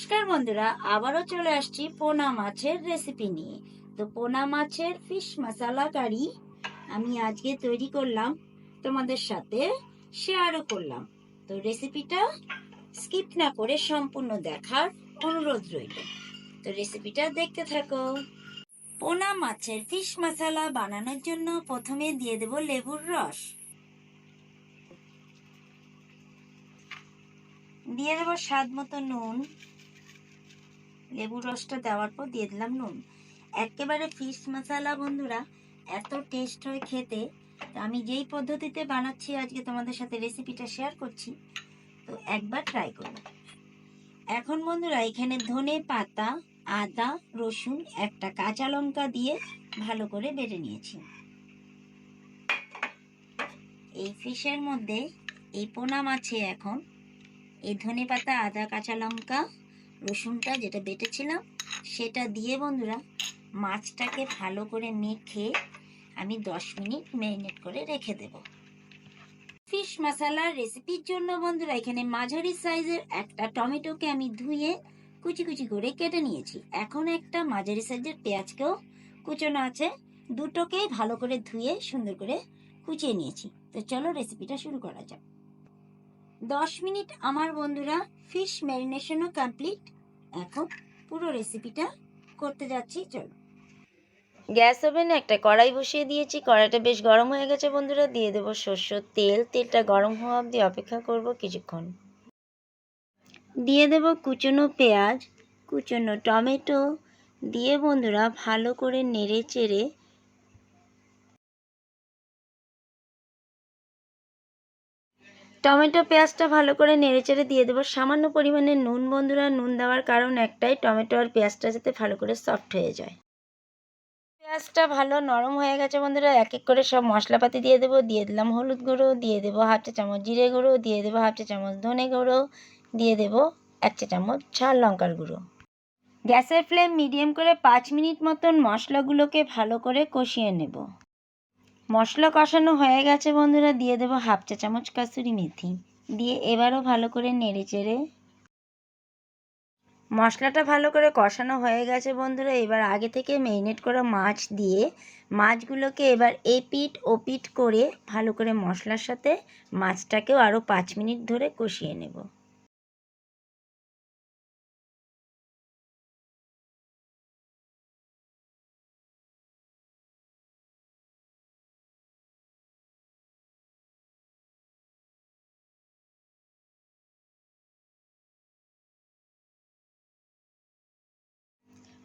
নমস্কার বন্ধুরা, আবারও চলে আসছি পোনা মাছের রেসিপি নিয়ে। তো পোনা মাছের ফিশ মশালা কারি আমি আজকে তৈরি করলাম, তোমাদের সাথে শেয়ারও করলাম। তো রেসিপিটা স্কিপ না করে সম্পূর্ণ দেখার অনুরোধ রইল। তো রেসিপিটা দেখতে থাকো। পোনা মাছের ফিশ মশালা বানানোর জন্য প্রথমে দিয়ে দেব লেবুর রস। দিয়ে দেবো স্বাদ মতো নুন। লেবুর রসটা দেওয়ার পর দিয়ে দিলাম নুন। একেবারে ফিশ মশালা বন্ধুরা, এত টেস্ট হয় খেতে। আমি যেই পদ্ধতিতে বানাচ্ছি, আজকে তোমাদের সাথে রেসিপিটা শেয়ার করছি। তো একবার ট্রাই করো। এখন বন্ধুরা, এখানে ধনে পাতা, আদা, রসুন একটা কাঁচা লঙ্কা দিয়ে ভালো করে বেটে নিয়েছি। এই ফিশের মধ্যে এই পোনা মাছে এখন এই ধনে পাতা, আদা, কাঁচা লঙ্কা রসুনটা যেটা বেটেছিলাম, সেটা দিয়ে বন্ধুরা মাছটাকে ভালো করে মেখে আমি দশ মিনিট ম্যারিনেট করে রেখে দেব। ফিশ মশালার রেসিপির জন্য বন্ধুরা এখানে মাঝারি সাইজের একটা টমেটোকে আমি ধুয়ে কুচি কুচি করে কেটে নিয়েছি। এখন একটা মাঝারি সাইজের পেঁয়াজকেও কুচোনো আছে। দুটোকেই ভালো করে ধুয়ে সুন্দর করে কুচিয়ে নিয়েছি। তো চলো রেসিপিটা শুরু করা যাক। দশ মিনিট আমার বন্ধুরা ফিশ ম্যারিনেশনও কমপ্লিট। এখন পুরো রেসিপিটা করতে যাচ্ছি, চলো। গ্যাস ওভেনে একটা কড়াই বসিয়ে দিয়েছি, কড়াইটা বেশ গরম হয়ে গেছে বন্ধুরা। দিয়ে দেবো সর্ষের তেল, তেলটা গরম হওয়া অবধি অপেক্ষা করব কিছুক্ষণ। দিয়ে দেব কুচনো পেঁয়াজ, কুচনো টমেটো। দিয়ে বন্ধুরা ভালো করে নেড়ে চেড়ে টমেটো পেঁয়াজটা ভালো করে নেড়েচেড়ে দিয়ে দেবো। সামান্য পরিমাণে নুন বন্ধুরা, নুন দেওয়ার কারণ একটাই, টমেটো আর পেঁয়াজটা যাতে ভালো করে সফট হয়ে যায়। পেঁয়াজটা ভালো নরম হয়ে গেছে বন্ধুরা, এক এক করে সব মশলাপাতি দিয়ে দেবো। দিয়ে দিলাম হলুদ গুঁড়ো, দিয়ে দেবো হাফ চা চামচ জিরে গুঁড়ো, দিয়ে দেবো হাফ চা চামচ ধনে গুঁড়ো, দিয়ে দেবো এক চা চামচ ঝাল লঙ্কার গুঁড়ো। গ্যাসের ফ্লেম মিডিয়াম করে পাঁচ মিনিট মতন মশলাগুলোকে ভালো করে কষিয়ে নেব। মশলা কষানো হয়ে গেছে বন্ধুরা, দিয়ে দেবো হাফ চা চামচ কাসুরি মেথি। দিয়ে এবারও ভালো করে নেড়ে চেড়ে মশলাটা ভালো করে কষানো হয়ে গেছে বন্ধুরা। এবার আগে থেকে মেরিনেট করা মাছ দিয়ে মাছগুলোকে এবার এপিট ওপিট করে ভালো করে মশলার সাথে মাছটাকেও আরও পাঁচ মিনিট ধরে কষিয়ে নেব।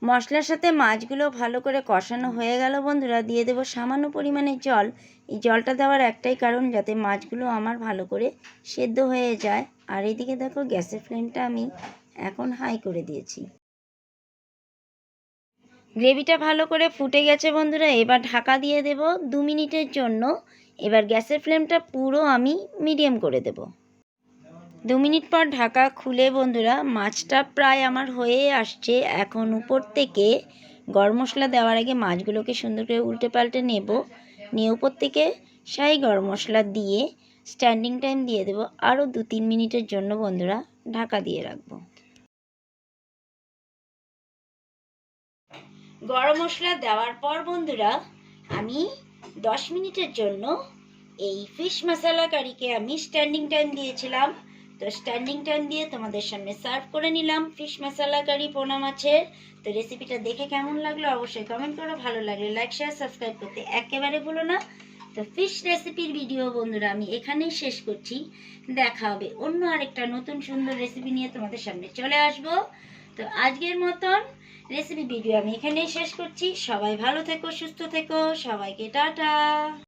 মশলার সাথে মাছগুলো ভালো করে কষানো হয়ে গেল বন্ধুরা। দিয়ে দেবো সামান্য পরিমাণে জল। এই জলটা দেওয়ার একটাই কারণ যাতে মাছগুলো আমার ভালো করে সেদ্ধ হয়ে যায়। আর এদিকে দেখো গ্যাসের ফ্লেমটা আমি এখন হাই করে দিয়েছি। গ্রেভিটা ভালো করে ফুটে গেছে বন্ধুরা। এবার ঢাকা দিয়ে দেব দু মিনিটের জন্য। এবার গ্যাসের ফ্লেমটা পুরো আমি মিডিয়াম করে দেবো। দু মিনিট পর ঢাকা খুলে, বন্ধুরা, মাছটা প্রায় আমার হয়ে আসছে। এখন উপর থেকে গরম মশলা দেওয়ার আগে মাছগুলোকে সুন্দর করে উল্টে পাল্টে নেব। নিয়ে উপর থেকে শাহি গরম মশলা দিয়ে স্ট্যান্ডিং টাইম দিয়ে দেব। আরও দু তিন মিনিটের জন্য, বন্ধুরা, ঢাকা দিয়ে রাখব। গরম মশলা দেওয়ার পর, বন্ধুরা, আমি দশ মিনিটের জন্য এই ফিশ মশলা কারিকে আমি স্ট্যান্ডিং টাইম দিয়েছিলাম। তো স্ট্যান্ডিং টাইম দিয়ে তোমাদের সামনে সার্ভ করে নিলাম। ফিশ মশলা কারি পোনা মাছের। তো রেসিপিটা দেখে কেমন লাগল অবশ্যই কমেন্ট করো। ভালো লাগলে লাইক শেয়ার সাবস্ক্রাইব করতে একেবারে ভুলো না। তো ফিশ রেসিপির ভিডিও বন্ধুরা, আমি এখানেই শেষ করছি। দেখা হবে অন্য আরেকটা নতুন সুন্দর রেসিপি নিয়ে তোমাদের সামনে চলে আসব। তো আজকের মতন রেসিপি ভিডিও আমি এখানেই শেষ করছি। সবাই ভালো থেকো, সুস্থ থেকো। সবাইকে টাটা।